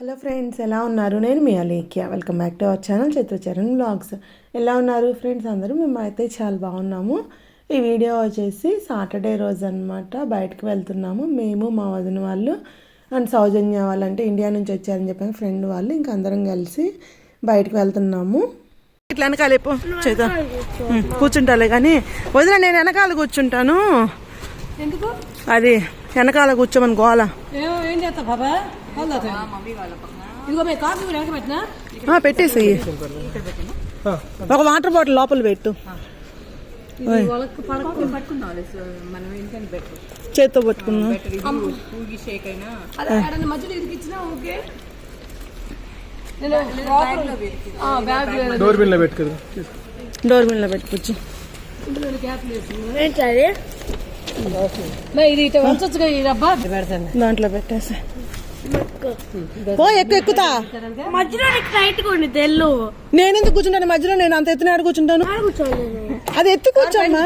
Hello friends ఎలా ఉన్నారు? నేను మీ Alekhya. Welcome back to our channel Chitracharan blogs ఎలా ఉన్నారు ఫ్రెండ్స్ అందరూ మేము అయితే చాలా బాగున్నాము. ఈ వీడియో వచ్చేసి సాటర్డే రోజు అనమాట బయటకు వెళ్తున్నాము. మేము మా వదిన వాళ్ళు అండ్ సౌజన్య వాళ్ళు అంటే ఇండియా నుంచి వచ్చారని చెప్పిన. ఫ్రెండ్ వాళ్ళు ఇంకా అందరం కలిసి బయటకు వెళ్తున్నాము. ఇట్లా వెనకాల చేద్దాం. కూర్చుంటాలే కానీ వదిన నేను వెనకాల కూర్చుంటాను. ఎందుకు? అది వెనకాల కూర్చోమని గోల. ఏం ఏం చేస్తావు బాబా? వాళ్ళు ఇదిగో మేము కాఫీ కూడా వెనక పెట్టినా? ఆ, పెట్టేసి ఒక వాటర్ బాటిల్ లోపల పెట్టు. చేత్తో పట్టుకుందాం. ఊగి షేక్ అయినా. అదే ఎక్కడన్నా మధ్యలో ఇరికిచ్చినా ఓకే? నేను లోపల- ఆ, బ్యాగ్ డోర్ బిల్ పెట్టు. కదా. డోర్ పెట్టుకోవచ్చు గ్యాప్ లేదు? మా ఇది ఇటు వంచొచ్చుగా ఈ డబ్బా. దాంట్లో పెట్టేసి ఓ ఎక్కువ ఎక్కుతా. మధ్యలో తెల్లు నేను ఎందుకు కూర్చుంటాను? మధ్యలో నేను అంత ఎత్తున ఆడ కూర్చుంటాను? అది ఎత్తి కూర్చోమ్మా?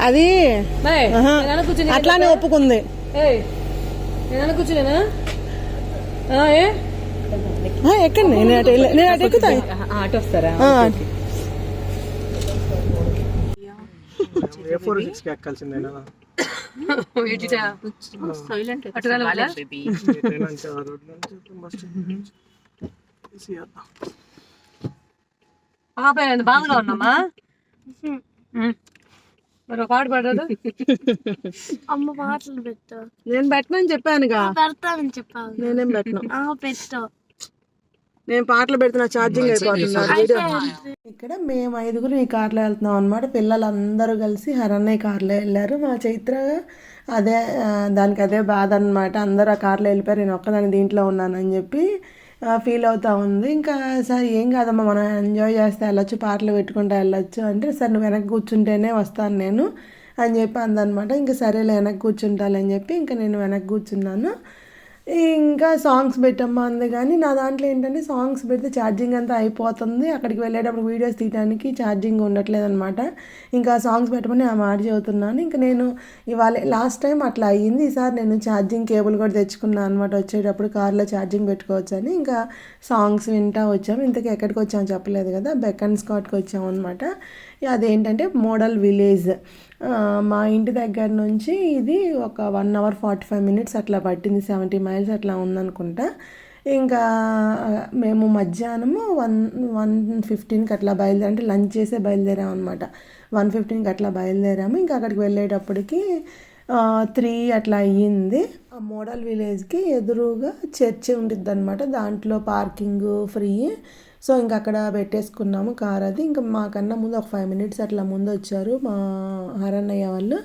అది అట్లానే ఒప్పుకుంది. ఎక్కండి. నేను అటు వెళ్ళ- నేను అటు ఎక్కుతా. ఆటో వస్తారా? ఆ, ఏ ఫోర్ సిక్స్కి ఎక్కాల్సిందేనా అటు వెళ్ళవాలా ఎటైనా అంటే ఆ రోడ్ నుంచి బస్ తీసేద్దాం. ఆపాయండి బాధగా ఉన్నామా? మరి ఒక పాట పాడదు అమ్మ పాటలు పెట్టు. నేను పెట్టనని చెప్పానుగా. పెడతానని చెప్పావు. నేనేం పెట్టను. ఆ పెట్టు. నేను పాటలు పెడుతున్నా ఛార్జింగ్ అయిపోతుంది? ఇక్కడ మేము ఐదుగురు ఈ కార్లో వెళ్తున్నాం అనమాట పిల్లలందరూ కలిసి హరన్నయ్య కార్లో వెళ్ళారు. మా చైత్ర అదే దానికి అదే బాధ అనమాట అందరూ ఆ కార్లో వెళ్ళిపోయారు. నేను ఒక్కదాన్ని దీంట్లో ఉన్నానని చెప్పి ఫీల్ అవుతా ఉంది. ఇంకా సార్ ఏం కాదమ్మా మనం ఎంజాయ్ చేస్తే వెళ్ళొచ్చు పాటలు పెట్టుకుంటూ వెళ్ళొచ్చు అంటే సార్ నువ్వు వెనక్కి కూర్చుంటేనే వస్తాను నేను అని చెప్పి అందనమాట ఇంకా సరేలే వెనక్కి కూర్చుంటాలని అని చెప్పి ఇంకా నేను వెనక్కి కూర్చున్నాను. ఇంకా సాంగ్స్ పెట్టమ్మా అంది. కానీ నా దాంట్లో ఏంటంటే సాంగ్స్ పెడితే ఛార్జింగ్ అంతా అయిపోతుంది. అక్కడికి వెళ్ళేటప్పుడు వీడియోస్ తీయడానికి ఛార్జింగ్ ఉండట్లేదు అనమాట ఇంకా సాంగ్స్ పెట్టమని ఆ మాట చెబుతున్నాను. ఇంకా నేను ఇవాళ లాస్ట్ టైం అట్లా అయ్యింది. ఈసారి నేను ఛార్జింగ్ కేబుల్ కూడా తెచ్చుకున్నాను అనమాట వచ్చేటప్పుడు కార్లో ఛార్జింగ్ పెట్టుకోవచ్చు అని ఇంకా సాంగ్స్ వింటా వచ్చాము. ఇంతకీ ఎక్కడికి వచ్చామో చెప్పలేదు కదా. బెకన్ స్కాట్కి వచ్చాము అనమాట అదేంటంటే మోడల్ విలేజ్. మా ఇంటి దగ్గర నుంచి ఇది ఒక one hour forty five minutes అట్లా పట్టింది సెవెంటీ మైల్స్ అట్లా ఉందనుకుంటా. ఇంకా మేము మధ్యాహ్నము వన్ వన్ ఫిఫ్టీన్కి అట్లా బయలుదేరి అంటే లంచ్ చేసే బయలుదేరాం అనమాట వన్ ఫిఫ్టీన్కి అట్లా బయలుదేరాము. ఇంకా అక్కడికి వెళ్ళేటప్పటికి త్రీ అట్లా అయ్యింది. ఆ మోడల్ విలేజ్కి ఎదురుగా చర్చి ఉండిద్ది అనమాట దాంట్లో పార్కింగ్ ఫ్రీ. సో ఇంకా అక్కడ పెట్టేసుకున్నాము కార్ అది ఇంకా మాకన్నా ముందు ఒక ఫైవ్ మినిట్స్ అట్లా ముందు వచ్చారు మా హరన్నయ్య వాళ్ళు.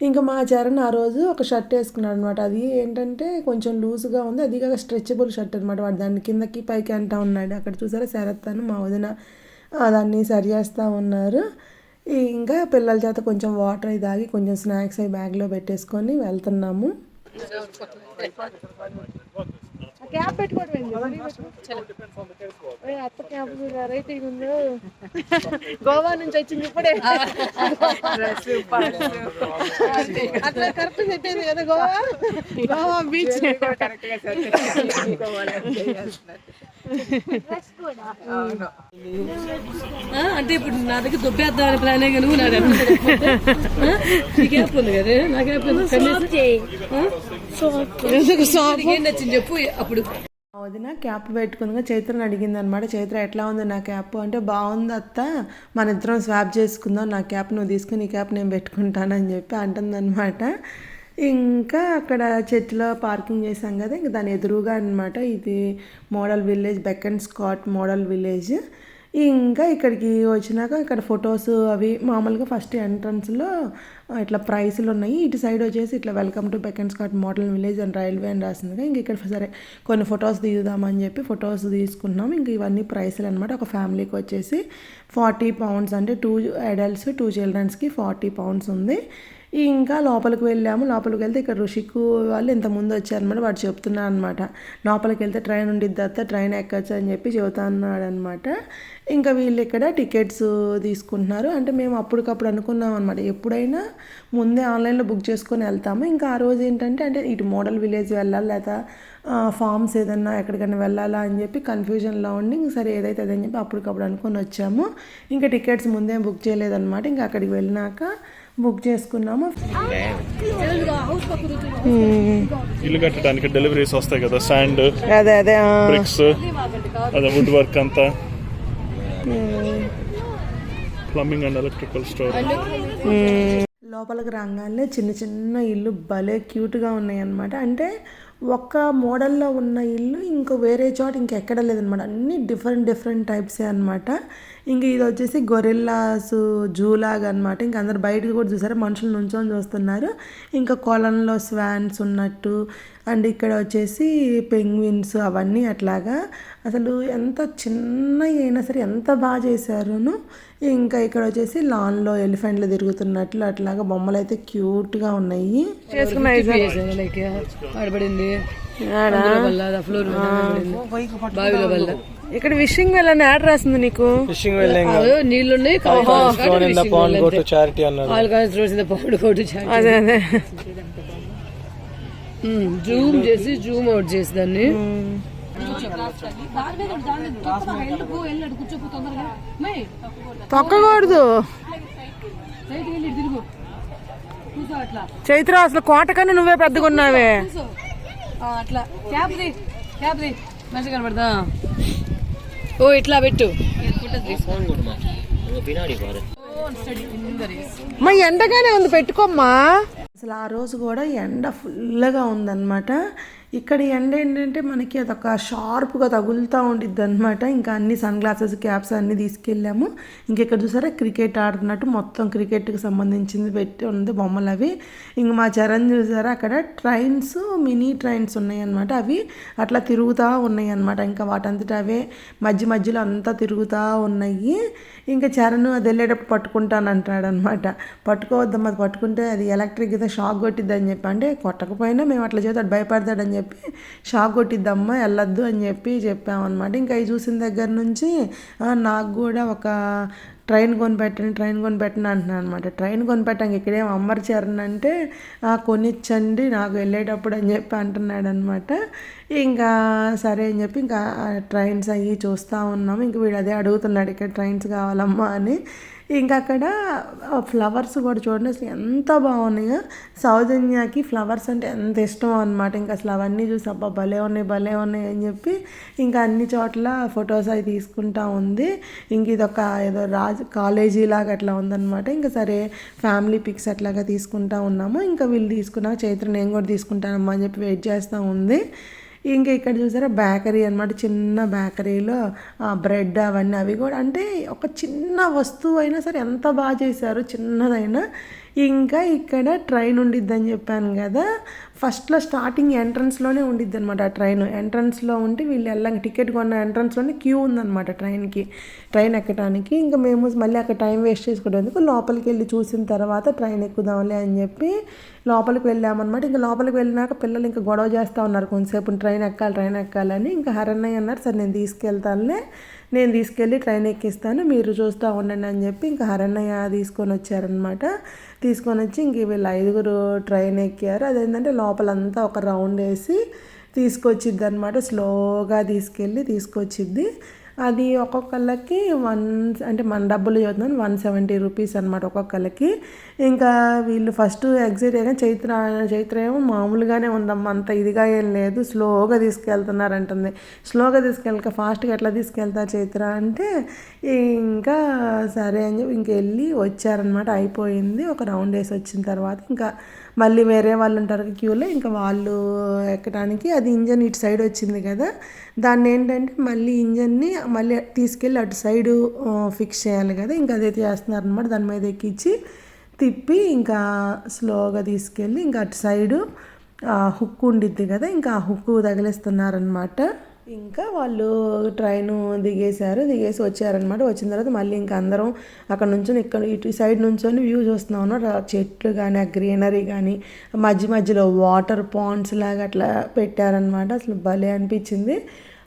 ఇంకా మా చరణ్ ఆ రోజు ఒక షర్ట్ వేసుకున్నాడు అనమాట అది ఏంటంటే కొంచెం లూజ్గా ఉంది. అది కాక స్ట్రెచబుల్ షర్ట్ అనమాట వాడు దాని కిందకి పైకి అంటా ఉన్నాడు. అక్కడ చూసారా? శరత్ అని మా వదిన దాన్ని సరి చేస్తూ ఉన్నారు. ఇంకా పిల్లల చేత కొంచెం వాటర్ అవి తాగి కొంచెం స్నాక్స్ అవి బ్యాగ్లో పెట్టేసుకొని వెళ్తున్నాము. క్యాప్ పెట్టుకోవడం అత్త క్యాప్ రైటింగ్ ఉంది? గోవా నుంచి వచ్చింది ఇప్పుడే. అట్లా కరెక్ట్ సెట్ అయింది కదా గోవా? గోవా బీచ్. ఆ, అంటే ఇప్పుడు నా దగ్గర దొబ్బేద్దామని ప్లాన్ అయ్యి నువ్వు నా దగ్గర నీకేపు ఉంది కదా నాకేపు నచ్చింది చెప్పు అప్పుడు వదిన క్యాప్ పెట్టుకుందిగా. చైత్రని అడిగింది అనమాట చైత్ర ఎట్లా ఉంది నా క్యాప్? అంటే బాగుంది అత్త. మన ఇద్దరం స్వాప్ చేసుకుందాం. నా క్యాప్ నువ్వు తీసుకుని ఈ క్యాప్ నేను పెట్టుకుంటానని చెప్పి అంటుందన్నమాట ఇంకా అక్కడ చర్చిలో పార్కింగ్ చేసాం కదా. ఇంకా దాని ఎదురుగా అనమాట ఇది model village Bekonscot model village. ఇంకా ఇక్కడికి వచ్చినాక ఇక్కడ ఫొటోస్ అవి మామూలుగా ఫస్ట్ ఎంట్రన్స్లో ఇట్లా ప్రైస్లు ఉన్నాయి. ఇటు సైడ్ వచ్చేసి ఇట్లా welcome to Bekonscot model village and railway అని రాసిందిగా ఇంక ఇక్కడ సరే కొన్ని ఫొటోస్ దిగుదామని చెప్పి ఫొటోస్ తీసుకున్నాం. ఇంక ఇవన్నీ ప్రైస్లు అనమాట ఒక ఫ్యామిలీకి వచ్చేసి ఫార్టీ పౌండ్స్ అంటే టూ అడల్ట్స్ టూ చిల్డ్రన్స్కి ఫార్టీ పౌండ్స్ ఉంది. ఇంకా లోపలికి వెళ్ళాము. లోపలికి వెళ్తే ఇక్కడ ఋషికు వాళ్ళు ఇంత ముందు వచ్చారనమాట వాడు చెప్తున్నారు అనమాట లోపలికి వెళ్తే ట్రైన్ ఉండిద్ది అత్త ట్రైన్ ఎక్కచ్చు అని చెప్పి చెబుతున్నాడు అనమాట ఇంకా వీళ్ళు ఇక్కడ టికెట్స్ తీసుకుంటున్నారు. అంటే మేము అప్పటికప్పుడు అనుకున్నాం అనమాట ఎప్పుడైనా ముందే ఆన్లైన్లో బుక్ చేసుకొని వెళ్తాము. ఇంకా ఆ రోజు ఏంటంటే అంటే ఇటు మోడల్ విలేజ్ వెళ్ళాలి లేదా ఫామ్స్ ఏదన్నా ఎక్కడికైనా వెళ్ళాలా అని చెప్పి కన్ఫ్యూజన్లో ఉండి సరే ఏదైతే అదని చెప్పి అప్పటికప్పుడు అనుకొని వచ్చాము. ఇంకా టికెట్స్ ముందే బుక్ చేయలేదన్నమాట. ఇంకా అక్కడికి వెళ్ళినాక బుక్ చేసుకున్నాము. ఇల్లు కట్టడానికి డెలివరీస్ వస్తాయి కదా శాండ్ అదే అదే బ్రిక్స్ అదే వుడ్ వర్క్ అంతా ప్లంబింగ్ అండ్ ఎలక్ట్రికల్ స్టోర్ లోపలికి రాగానే చిన్న చిన్న ఇల్లు భలే క్యూట్గా ఉన్నాయి అనమాట అంటే ఒక్క మోడల్లో ఉన్న ఇల్లు ఇంకో వేరే చోట ఇంకెక్కడ లేదనమాట అన్ని డిఫరెంట్ డిఫరెంట్ టైప్సే అనమాట ఇంక ఇది వచ్చేసి గొరిల్లాస్ జూలాగా అనమాట ఇంక అందరు బయటకు కూడా చూసారు? మనుషులు నుంచొని చూస్తున్నారు. ఇంకా కొలంలో స్వాన్స్ ఉన్నట్టు అండ్ ఇక్కడ వచ్చేసి పెంగ్విన్స్ అవన్నీ అట్లాగా. అసలు ఎంత చిన్న అయినా సరే ఎంత బాగా చేశారును. ఇంకా ఇక్కడ వచ్చేసి లాన్లో ఎలిఫెంట్లు తిరుగుతున్నట్లు అట్లాగా బొమ్మలు అయితే క్యూట్గా ఉన్నాయి. ఆ ఫ్లోర్ బావిలో వల్ల ఇక్కడ విషింగ్ వెళ్ళని యాడ్ రాసింది నీకు? ఫిషింగ్ నీళ్ళున్నాయి గో పౌండ్ కోటు అదే అదే. జూమ్ చేసి జూమ్ అవుట్ చేసి దాన్ని. తొక్కకూడదు. చైత్ర అసలు కోట కన్నా నువ్వే పెద్దగా ఉన్నావే. అట్లా. క్యాబ్ ది క్యాబ్ ది మంచిగా కనబడదా? ఓ ఇట్లా పెట్టు. మా ఎండగానే ఉంది పెట్టుకోమ్మా. అసలు ఆ రోజు కూడా ఎండ ఫుల్గా ఉందన్నమాట. ఇక్కడ ఎండ ఏంటంటే మనకి అదొక షార్ప్గా తగులుతూ ఉండిద్ది అనమాట ఇంకా అన్ని సన్ గ్లాసెస్ క్యాప్స్ అన్నీ తీసుకెళ్ళాము. ఇంకెక్కడ చూసారా? క్రికెట్ ఆడుతున్నట్టు మొత్తం క్రికెట్కి సంబంధించింది పెట్టి ఉంది బొమ్మలు అవి ఇంక మా చరణ్ చూసారా? అక్కడ ట్రైన్స్ మినీ ట్రైన్స్ ఉన్నాయి అనమాట అవి. అట్లా తిరుగుతూ ఉన్నాయి అనమాట ఇంకా వాటంతట అవే మధ్య మధ్యలో అంతా తిరుగుతూ ఉన్నాయి. ఇంకా చరణ్ అది వెళ్ళేటప్పుడు పట్టుకుంటాను అంటాడు అనమాట పట్టుకోవద్దమ్మా అది పట్టుకుంటే అది ఎలక్ట్రిక్ అయితే షాక్ కొట్టిద్దని చెప్పి అంటే కొట్టకపోయినా మేము అట్లా చేస్తే అది భయపడతాడని చెప్పి చెప్పి షాక్ కొట్టిద్దమ్మా వెళ్ళొద్దు అని చెప్పి చెప్పామన్నమాట. ఇంకా అవి చూసిన దగ్గర నుంచి నాకు కూడా ఒక ట్రైన్ కొనిపెట్టండి ట్రైన్ కొనిపెట్టండి అంటున్నాను అనమాట ట్రైన్ కొనిపెట్టాక ఇక్కడేం అమ్మర్ చేరనంటే అంటే కొనిచ్చండి నాకు వెళ్ళేటప్పుడు అని చెప్పి అంటున్నాడు అనమాట ఇంకా సరే అని చెప్పి ఇంకా ట్రైన్స్ అవి చూస్తూ ఉన్నాము ఇంక వీడు అదే అడుగుతున్నాడు ఇక్కడ ట్రైన్స్ కావాలమ్మా అని. ఇంకా అక్కడ ఫ్లవర్స్ కూడా చూడండి అసలు ఎంత బాగున్నాయో. సౌజన్యకి ఫ్లవర్స్ అంటే ఎంత ఇష్టం అనమాట ఇంకా అసలు అవన్నీ చూసి అబ్బా భలే ఉన్నాయి భలే ఉన్నాయి అని చెప్పి ఇంకా అన్ని చోట్ల ఫొటోస్ అవి తీసుకుంటా ఉంది. ఇంక ఇదొక ఏదో రాజు కాలేజీ లాగా అట్లా ఉందన్నమాట. ఇంకా సరే ఫ్యామిలీ పిక్స్ అట్లాగా తీసుకుంటా ఉన్నాము. ఇంకా వీళ్ళు తీసుకున్నాక చైత్ర నేను కూడా తీసుకుంటానమ్మా అని చెప్పి వెయిట్ చేస్తూ ఉంది. ఇంకా ఇక్కడ చూసారా బేకరీ అనమాట చిన్న బేకరీలో బ్రెడ్ అవన్నీ అవి కూడా అంటే ఒక చిన్న వస్తువు అయినా సరే ఎంత బాగా చేశారు చిన్నదైనా. ఇంకా ఇక్కడ ట్రైన్ ఉండిద్దని చెప్పాను కదా. ఫస్ట్లో స్టార్టింగ్ ఎంట్రన్స్లోనే ఉండిద్ది అనమాట ఆ ట్రైన్. ఎంట్రన్స్లో ఉంటే వీళ్ళు వెళ్ళాక టికెట్ కొన్న ఎంట్రన్స్లోనే క్యూ ఉందన్నమాట ట్రైన్కి ట్రైన్ ఎక్కడానికి ఇంకా మేము మళ్ళీ అక్కడ టైం వేస్ట్ చేసుకునేందుకు లోపలికి వెళ్ళి చూసిన తర్వాత ట్రైన్ ఎక్కుదాంలే అని చెప్పి లోపలికి వెళ్ళామన్నమాట. ఇంకా లోపలికి వెళ్ళినాక పిల్లలు ఇంకా గొడవ చేస్తూ ఉన్నారు కొంతసేపు ట్రైన్ ఎక్కాలి ట్రైన్ ఎక్కాలని ఇంకా హరన్నయ్య అన్నారు సరే నేను తీసుకెళ్తానులే. నేను తీసుకెళ్ళి ట్రైన్ ఎక్కిస్తాను మీరు చూస్తూ ఉండండి అని చెప్పి ఇంకా హరణయ్య తీసుకొని వచ్చారనమాట తీసుకొని వచ్చి ఇంక వీళ్ళు ఐదుగురు ట్రైన్ ఎక్కారు. అదేంటంటే లోపలంతా ఒక రౌండ్ వేసి తీసుకొచ్చిద్ది అనమాట స్లోగా తీసుకెళ్ళి తీసుకొచ్చిద్ది. అది ఒక్కొక్కళ్ళకి వన్ అంటే మన డబ్బులు చదువుతున్నాను వన్ సెవెంటీ రూపీస్ అనమాట ఒక్కొక్కళ్ళకి. ఇంకా వీళ్ళు ఫస్ట్ ఎగ్జిట్ అయినా చైత్ర చైత్ర ఏమో మామూలుగానే ఉందమ్మా అంత ఇదిగా ఏం లేదు స్లోగా తీసుకెళ్తున్నారంటుంది. స్లోగా తీసుకెళ్ళక ఫాస్ట్గా ఎట్లా తీసుకెళ్తారు చైత్ర అంటే ఇంకా సరే అని చెప్పి ఇంకెళ్ళి వచ్చారనమాట అయిపోయింది. ఒక రౌండ్ వేసి వచ్చిన తర్వాత ఇంకా మళ్ళీ వేరే వాళ్ళు ఉంటారు క్యూలో ఇంకా వాళ్ళు ఎక్కడానికి అది ఇంజన్ ఇటు సైడ్ వచ్చింది కదా. దాన్ని ఏంటంటే మళ్ళీ ఇంజన్ని మళ్ళీ తీసుకెళ్ళి అటు సైడు ఫిక్స్ చేయాలి కదా. ఇంకా అదే చేస్తున్నారు అనమాట దాని మీద ఎక్కించి తిప్పి ఇంకా స్లోగా తీసుకెళ్ళి ఇంకా అటు సైడు హుక్ ఉండిద్ది కదా. ఇంకా ఆ హుక్ తగిలిస్తున్నారనమాట ఇంకా వాళ్ళు ట్రైన్ దిగేశారు దిగేసి వచ్చారనమాట వచ్చిన తర్వాత మళ్ళీ ఇంకా అందరం అక్కడ నుంచి ఇక్కడ ఇటు సైడ్ నుంచొని వ్యూ చూస్తున్నాం అన్నమాట. చెట్లు కానీ ఆ గ్రీనరీ కానీ మధ్య మధ్యలో వాటర్ పాండ్స్ లాగా అట్లా పెట్టారనమాట అసలు భలే అనిపించింది.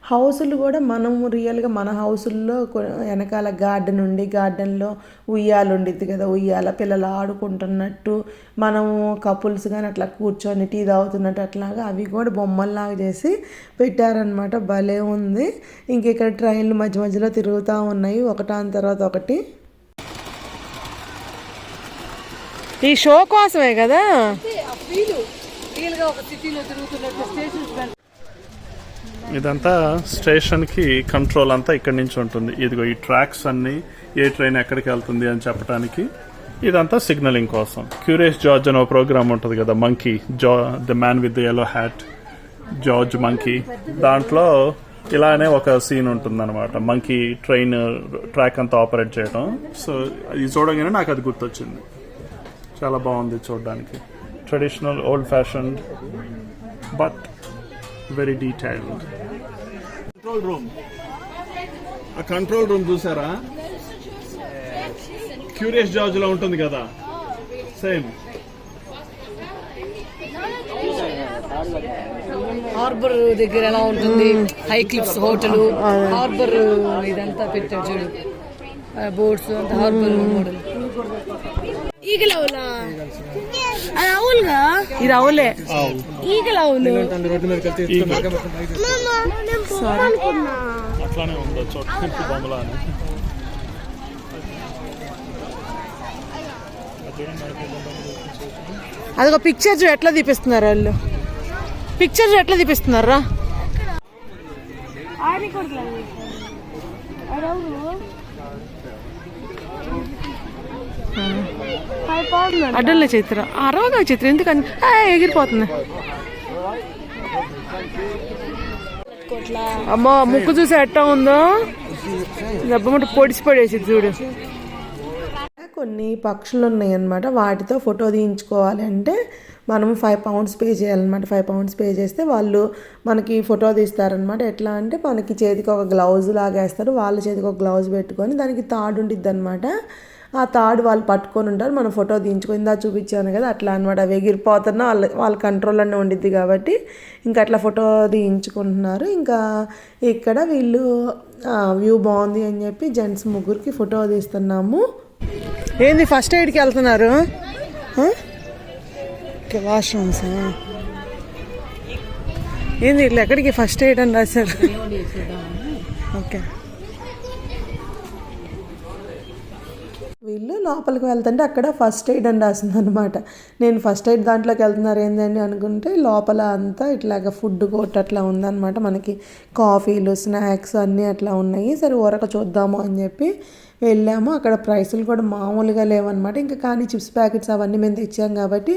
హౌసులు కూడా మనం రియల్గా మన హౌసుల్లో వెనకాల గార్డెన్ ఉండి గార్డెన్లో ఉయ్యాల ఉండిద్ది కదా ఉయ్యాల పిల్లలు ఆడుకుంటున్నట్టు మనము కపుల్స్ కానీ అట్లా కూర్చొని టీ తాగుతున్నట్టు అట్లాగా అవి కూడా బొమ్మల్లాగా చేసి పెట్టారనమాట భలే ఉంది. ఇంక ఇక్కడ ట్రైన్లు మధ్య మధ్యలో తిరుగుతూ ఉన్నాయి. ఒకటాని తర్వాత ఒకటి. ఈ షో కోసమే కదా? ఒక సిటీలో తిరుగుతున్నట్టు స్టేషన్స్ ఇదంతా స్టేషన్కి కంట్రోల్ అంతా ఇక్కడి నుంచి ఉంటుంది. ఇదిగో ఈ ట్రాక్స్ అన్నీ ఏ ట్రైన్ ఎక్కడికి వెళ్తుంది అని చెప్పడానికి ఇదంతా సిగ్నలింగ్ కోసం. క్యూరియస్ జార్జ్ అనే ప్రోగ్రామ్ ఉంటుంది కదా మంకీ జా the man with the yellow hat George monkey దాంట్లో ఇలానే ఒక సీన్ ఉంటుందన్నమాట. మంకీ ట్రైన్ ట్రాక్ అంతా ఆపరేట్ చేయడం సో ఇది చూడగానే నాకు అది గుర్తొచ్చింది. చాలా బాగుంది చూడడానికి. Traditional old fashion but very detailed control room ఆ కంట్రోల్ రూమ్ చూసారా? క్యూరియస్ జార్జ్లో ఉంటుంది కదా. సేమ్ హార్బర్ దగ్గర ఎలా ఉంటుంది? హై క్లిఫ్స్ హోటల్ హార్బర్ ఇదంతా పెట్టారు చూడు. బోట్స్ అంతా హార్బర్ మోడల్ ఈగలవులా అది అవులుగా ఇది అవులే ఈగలవులు అట్లానే ఉందో చూడడానికి బొమ్మలా అని అదొక పిక్చర్ చూ ఎట్లా తీపిస్తున్నారు వాళ్ళు? పిక్చర్ చూ ఎట్లా తీపిస్తున్నారా? ఆడి అడ్డలే చిత్ర. అరవగా చిత్ర ఎందుకని? ఆ, ఎగిరిపోతుంది. అమ్మో ముక్కు చూసి ఎట్టా ఉందో? దెబ్బముట్ట పొడిచి పడేసి చూడు. కొన్ని పక్షులు ఉన్నాయి అన్నమాట వాటితో ఫోటో తీయించుకోవాలి అంటే మనం ఫైవ్ పౌండ్స్ పే చేయాలన్నమాట. ఫైవ్ పౌండ్స్ పే చేస్తే వాళ్ళు మనకి ఫోటో తీస్తారనమాట ఎట్లా అంటే మనకి చేతికి ఒక గ్లౌజ్ లాగా వేస్తారు వాళ్ళ చేతికి ఒక గ్లౌజ్ పెట్టుకొని దానికి తాడు ఉండిద్ది అనమాట ఆ తాడు వాళ్ళు పట్టుకొని ఉంటారు. మనం ఫోటో తీయించుకొని ఇందా చూపించాను కదా అట్లా అనమాట అవి ఎగిరిపోతున్నా వాళ్ళ వాళ్ళ కంట్రోల్లోనే ఉండిద్ది కాబట్టి ఇంకా అట్లా ఫోటో తీయించుకుంటున్నారు ఇంకా ఇక్కడ వీళ్ళు వ్యూ బాగుంది అని చెప్పి జెంట్స్ ముగ్గురికి ఫోటో తీస్తున్నాము. ఏంది ఫస్ట్ ఎయిడ్కి వెళ్తున్నారు? వాష్రూమ్స్ ఏంది ఇట్లా ఎక్కడికి ఫస్ట్ ఎయిడ్ అని రాశారు? ఓకే. వీళ్ళు లోపలికి వెళ్తుంటే అక్కడ ఫస్ట్ ఎయిడ్ అని రాసింది అనమాట నేను ఫస్ట్ ఎయిడ్ దాంట్లోకి వెళ్తున్నారు ఏంటండి అనుకుంటే లోపల అంతా ఇట్లాగ ఫుడ్ కోర్ట్ అట్లా ఉందన్నమాట. మనకి కాఫీలు స్నాక్స్ అన్నీ అట్లా ఉన్నాయి. సరే ఊరక చూద్దాము అని చెప్పి వెళ్ళాము. అక్కడ ప్రైసులు కూడా మామూలుగా లేవన్నమాట. ఇంకా కానీ చిప్స్ ప్యాకెట్స్ అవన్నీ మేము తెచ్చాం కాబట్టి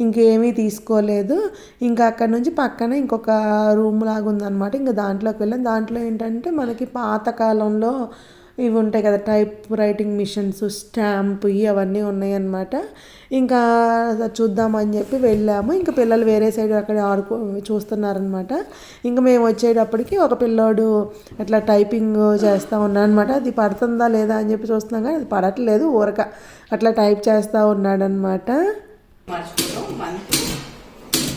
ఇంకేమీ తీసుకోలేదు. ఇంకా అక్కడ నుంచి పక్కన ఇంకొక రూమ్ లాగా ఉందన్నమాట ఇంకా దాంట్లోకి వెళ్ళాం. దాంట్లో ఏంటంటే మనకి పాతకాలంలో ఇవి ఉంటాయి కదా టైప్ రైటింగ్ మిషన్స్ స్టాంప్ ఇవి అవన్నీ ఉన్నాయన్నమాట. ఇంకా చూద్దామని చెప్పి వెళ్ళాము. ఇంకా పిల్లలు వేరే సైడ్ అక్కడ ఆడుకో చూస్తున్నారనమాట ఇంకా మేము వచ్చేటప్పటికి ఒక పిల్లోడు అట్లా టైపింగ్ చేస్తూ ఉన్నాడు అనమాట అది పడుతుందా లేదా అని చెప్పి చూస్తున్నాం కానీ అది పడట్లేదు ఊరక. అట్లా టైప్ చేస్తూ ఉన్నాడనమాట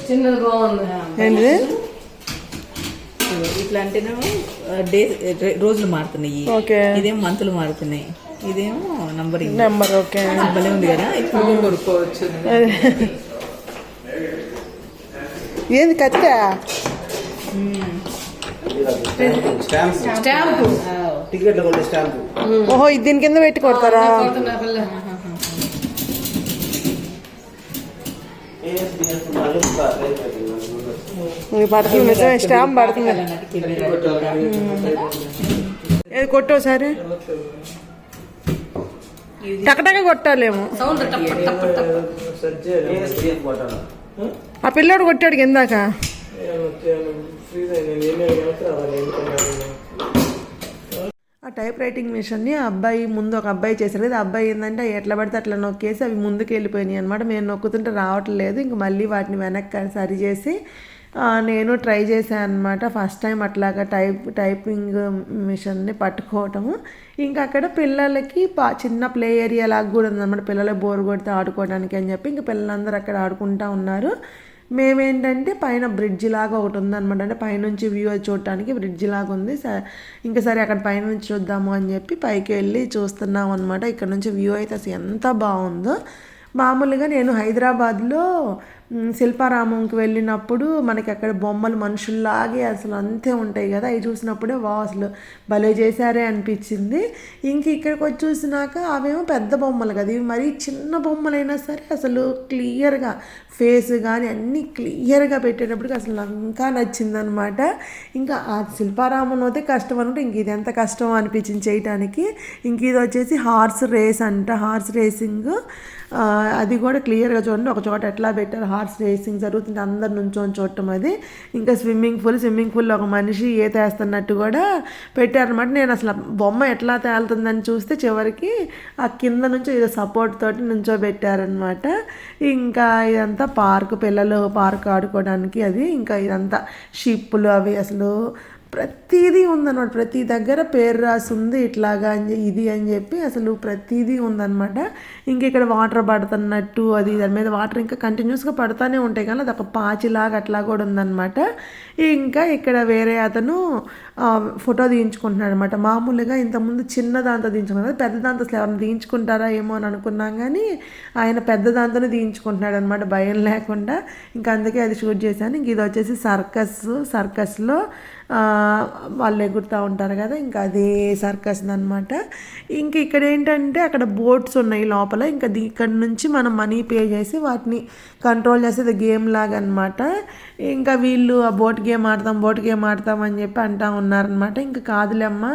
చిన్నది బాగుంది. ఇట్లా అంటేనేమో డేస్ రోజులు మారుతున్నాయి. ఓకే. ఇదేమో మంతులు మారుతున్నాయి. ఇదేమో నంబరింగ్. Number okay. భలే ఉంది కదా. ఇప్పుడు కొనుక్కోవచ్చు. ఏంది కత్తా? స్టాంపు. టికెట్లు కొట్టే స్టాంపు. ఓహో ఇది దీని కింద పెట్టి కొడతారా? ఇది పడుతుంది నిజమే స్టాంప్ పడుతుంది. ఏది కొట్టు ఒకసారి టకటక కొట్టాలేమో. ఆ పిల్లోడు కొట్టాడు కిందాక. ఆ టైప్ రైటింగ్ మిషన్ని అబ్బాయి ముందు ఒక అబ్బాయి కదా ఆ అబ్బాయి ఏంటంటే ఎట్లా పడితే అట్లా నొక్కేసి అవి ముందుకు వెళ్ళిపోయినాయి అనమాట మేము నొక్కుతుంటే రావట్లేదు ఇంక మళ్ళీ వాటిని వెనక్కి సరి చేసి నేను ట్రై చేశాను అనమాట ఫస్ట్ టైం అట్లాగా టైప్ టైపింగ్ మిషన్ని పట్టుకోవటము. ఇంకా అక్కడ పిల్లలకి పా చిన్న ప్లే ఏరియా లాగా కూడా ఉందన్నమాట. పిల్లలు బోర్ కొడితే ఆడుకోవడానికి అని చెప్పి ఇంకా పిల్లలందరూ అక్కడ ఆడుకుంటా ఉన్నారు. మేమేంటంటే పైన బ్రిడ్జ్ లాగా ఒకటి ఉందన్నమాట. అంటే పైనుంచి వ్యూ చూడటానికి బ్రిడ్జ్ లాగా ఉంది. స- ఇంకా సరే అక్కడ పైనుంచి చూద్దాము అని చెప్పి పైకి వెళ్ళి చూస్తున్నాం అనమాట ఇక్కడ నుంచి వ్యూ అయితే అసలు ఎంత బాగుందో. మామూలుగా నేను హైదరాబాద్లో శిల్పారామంకి వెళ్ళినప్పుడు మనకి అక్కడ బొమ్మలు మనుషుల్లాగే అసలు అంతే ఉంటాయి కదా. అవి చూసినప్పుడే వా అసలు భలే చేశారే అనిపించింది. ఇంక ఇక్కడికి వచ్చి చూసినాక అవేమో పెద్ద బొమ్మలు కదా. ఇవి మరీ చిన్న బొమ్మలైనా సరే అసలు క్లియర్గా ఫేస్ కానీ అన్నీ క్లియర్గా పెట్టేటప్పటికి అసలు నాకు ఇంకా నచ్చిందనమాట. ఇంకా ఆ శిల్పారామం అయితే కష్టం అనుకుంటే ఇంక ఇది ఎంత కష్టం అనిపించింది చేయటానికి. ఇంక ఇది వచ్చేసి హార్స్ రేస్ అంట. హార్స్ రేసింగ్ అది కూడా క్లియర్గా చూడండి. ఒక చోట ఎట్లా పెట్టారు హార్స్ రేసింగ్ జరుగుతుంది అందరు నుంచొని చూడటం అది. ఇంకా స్విమ్మింగ్ పూల్ స్విమ్మింగ్ పూల్లో ఒక మనిషి ఈత వేస్తున్నట్టు కూడా పెట్టారనమాట నేను అసలు బొమ్మ ఎట్లా తేలుతుందని చూస్తే చివరికి ఆ కింద నుంచి ఏదో సపోర్ట్ తోటి నుంచోబెట్టారనమాట ఇంకా ఇదంతా పార్క్ పిల్లలు పార్క్ ఆడుకోవడానికి అది. ఇంకా ఇదంతా షిప్పులు అవి అసలు ప్రతిదీ ఉందన్నమాట. ప్రతి దగ్గర పేరు రాసి ఉంది ఇట్లాగా అని ఇది అని చెప్పి అసలు ప్రతిదీ ఉందన్నమాట. ఇంక ఇక్కడ వాటర్ పడుతున్నట్టు అది దాని మీద వాటర్ ఇంకా కంటిన్యూస్గా పడుతూనే ఉంటాయి కానీ అది ఒక పాచిలాగా అట్లా కూడా ఉందన్నమాట. ఇంకా ఇక్కడ వేరే అతను ఫోటో తీయించుకుంటున్నాడు అనమాట మామూలుగా ఇంతకుముందు చిన్న దాంతో దించుకున్నారు పెద్ద దాంతో అసలు ఎవరైనా తీయించుకుంటారా ఏమో అని అనుకున్నాం కానీ ఆయన పెద్ద దాంతోనే తీయించుకుంటున్నాడు అనమాట భయం లేకుండా. ఇంకా అందుకే అది షూట్ చేశాను. ఇంక ఇది వచ్చేసి సర్కస్ సర్కస్లో వాళ్ళు ఎగురుతూ ఉంటారు కదా ఇంకా అదే సర్కస్ అనమాట ఇంకా ఇక్కడ ఏంటంటే అక్కడ బోట్స్ ఉన్నాయి లోపల ఇంకా ఇక్కడ నుంచి మనం మనీ పే చేసి వాటిని కంట్రోల్ చేసేది గేమ్ లాగా అనమాట ఇంకా వీళ్ళు ఆ బోట్ గేమ్ ఆడతాం బోట్ గేమ్ ఆడతాం అని చెప్పి అంటా ఉన్నారనమాట ఇంకా కాదులేమ్మా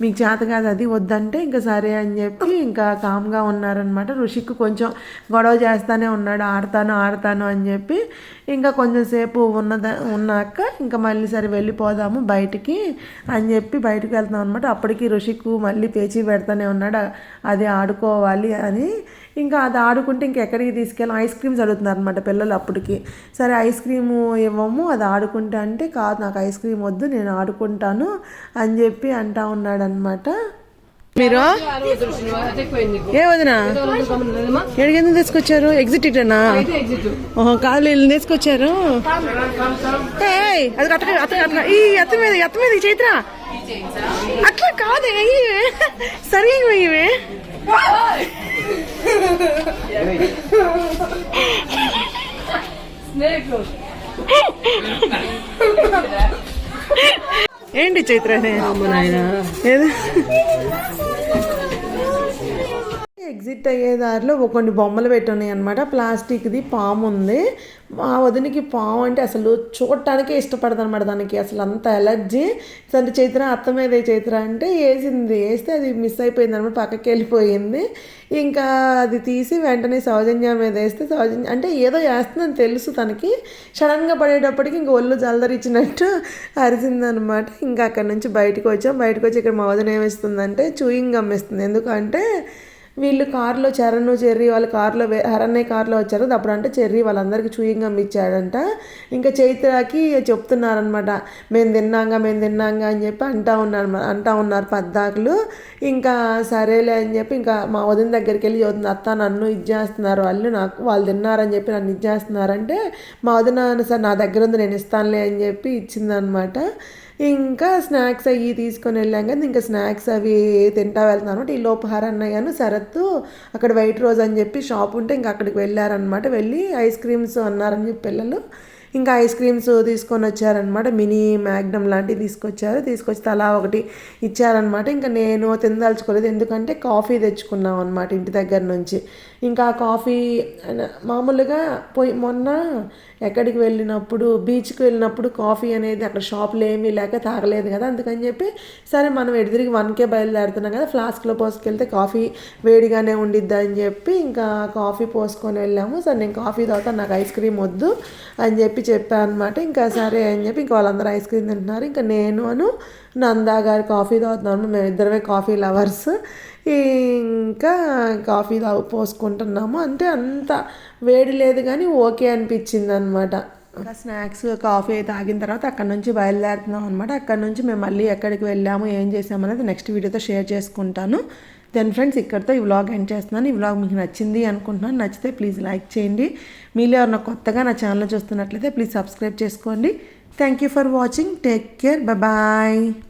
మీకు చేత కాదు అది వద్దంటే ఇంకా సరే అని చెప్పి ఇంకా కామ్గా ఉన్నారనమాట ఋషికి కొంచెం గొడవ చేస్తానే ఉన్నాడు ఆడతాను ఆడతాను అని చెప్పి ఇంకా కొంచెం సేపు ఉన్నద ఉన్నాక ఇంకా మళ్ళీ సరే వెళ్ళిపోదాం వెళ్ళిపోదాము బయటికి అని చెప్పి బయటకు వెళ్తాం అనమాట అప్పటికి ఋషికు మళ్ళీ పేచీ పెడతానే ఉన్నాడు అది ఆడుకోవాలి అని. ఇంకా అది ఆడుకుంటే ఇంకెక్కడికి తీసుకెళ్ళాం? ఐస్ క్రీమ్స్ అడుగుతున్నారు అనమాట పిల్లలు అప్పటికి. సరే ఐస్ క్రీము ఇవ్వము అది ఆడుకుంటా అంటే కాదు నాకు ఐస్ క్రీమ్ వద్దు నేను ఆడుకుంటాను అని చెప్పి అంటా ఉన్నాడనమాట మీరు? ఏ వదినా? ఎక్కడికి ఎందుకు తీసుకొచ్చారు? ఎగ్జిట్ ఇటనా? ఓహో కాదు వీళ్ళు తీసుకొచ్చారు? ఏయ్, అది అట్లా అట్ట అట్లా ఈ అత్త మీద అత్త మీద ఈ చైత్ర అట్లా కాదే ఇవే సరే ఇవే ఏంటి చైత్ర ఏది? ఎగ్జిట్ అయ్యే దారిలో ఒక కొన్ని బొమ్మలు పెట్టున్నాయి అనమాట ప్లాస్టిక్ది పాము ఉంది. మా వదినికి పాము అంటే అసలు చూడటానికే ఇష్టపడదు అనమాట దానికి. అసలు అంత ఎలర్జీ. అంటే చైత్ర అత్త మీద చైత్ర అంటే వేసింది. వేస్తే అది మిస్ అయిపోయింది అనమాట పక్కకి వెళ్ళిపోయింది. ఇంకా అది తీసి వెంటనే సౌజన్య మీద వేస్తే సౌజన్య అంటే ఏదో వేస్తుందని తెలుసు తనకి. సడన్గా పడేటప్పటికి ఇంక ఒళ్ళు జలదరిచ్చినట్టు అరిసిందనమాట ఇంకా అక్కడ నుంచి బయటకు వచ్చాం. బయటకు వచ్చి ఇక్కడ మా వదిన ఏమిస్తుందంటే చూయింగ్ గమ్మిస్తుంది ఎందుకంటే వీళ్ళు కారులో చరణ్ చెర్రీ వాళ్ళు కారులో హరణ్య కారులో వచ్చారు. అప్పుడు అంటే చెర్రీ వాళ్ళందరికీ చూయింగ్ ఇచ్చాడంట ఇంకా చైత్రకి చెప్తున్నారనమాట మేము తిన్నాంగా మేము తిన్నాంగా అని చెప్పి అంటా ఉన్నారు అంటా ఉన్నారు పద్దాకులు ఇంకా సరేలే అని చెప్పి ఇంకా మా వదిన దగ్గరికి వెళ్ళి చదువుతుంది అత్త నన్ను ఇది చేస్తున్నారు. వాళ్ళు నాకు వాళ్ళు తిన్నారని చెప్పి నన్ను ఇది చేస్తున్నారంటే మా వదిన సార్ నా దగ్గర ఉంది నేను ఇస్తానులే అని చెప్పి ఇచ్చిందనమాట ఇంకా స్నాక్స్ అవి తీసుకొని వెళ్ళాం కదా ఇంకా స్నాక్స్ అవి తింటా వెళ్తున్నాను. ఈ లోపు హరన్నయ్యను శరత్తు అక్కడ వైట్ రోజ్ అని చెప్పి షాప్ ఉంటే ఇంకా అక్కడికి వెళ్ళారనమాట వెళ్ళి ఐస్ క్రీమ్స్ అన్నారని చెప్పి పిల్లలు ఇంకా ఐస్ క్రీమ్స్ తీసుకొని వచ్చారనమాట మినీ మ్యాగ్నమ్ లాంటివి తీసుకొచ్చారు. తీసుకొచ్చి తలా ఒకటి ఇచ్చారనమాట ఇంకా నేను తినదలుచుకోలేదు. ఎందుకంటే కాఫీ తెచ్చుకున్నాం అనమాట ఇంటి దగ్గర నుంచి. ఇంకా కాఫీ మామూలుగా పోయి మొన్న ఎక్కడికి వెళ్ళినప్పుడు బీచ్కి వెళ్ళినప్పుడు కాఫీ అనేది అక్కడ షాపులు ఏమీ లేక తాగలేదు కదా అందుకని చెప్పి సరే మనం ఎడిదిరిగి వన్కే బయలుదేరుతున్నాం కదా ఫ్లాస్క్లో పోసుకెళ్తే కాఫీ వేడిగానే ఉండిద్ది అని చెప్పి ఇంకా కాఫీ పోసుకొని వెళ్ళాము. సరే నేను కాఫీ తాగుతాను నాకు ఐస్ క్రీమ్ వద్దు అని చెప్పి చెప్పాను అనమాట ఇంకా సరే అని చెప్పి ఇంకా వాళ్ళందరూ ఐస్ క్రీమ్ తింటున్నారు. ఇంకా నేను అను నందా గారు కాఫీ తాగుతున్నాము మేమిద్దరమే కాఫీ లవర్స్. ఇంకా కాఫీ తాగు పోసుకుంటున్నాము. అంటే అంత వేడి లేదు కానీ ఓకే అనిపించింది అనమాట ఇంకా స్నాక్స్ కాఫీ తాగిన తర్వాత అక్కడ నుంచి బయలుదేరుతున్నాం అనమాట అక్కడ నుంచి మేము మళ్ళీ ఎక్కడికి వెళ్ళాము ఏం చేసాము అనేది నెక్స్ట్ వీడియోతో షేర్ చేసుకుంటాను. దెన్ ఫ్రెండ్స్ ఇక్కడితో ఈ వ్లాగ్ ఎండ్ చేస్తున్నాను. ఈ వ్లాగ్ మీకు నచ్చింది అనుకుంటున్నాను. నచ్చితే ప్లీజ్ లైక్ చేయండి. మీలో ఎవరైనా కొత్తగా నా ఛానల్ చూస్తున్నట్లయితే ప్లీజ్ సబ్స్క్రైబ్ చేసుకోండి. Thank you for watching take care bye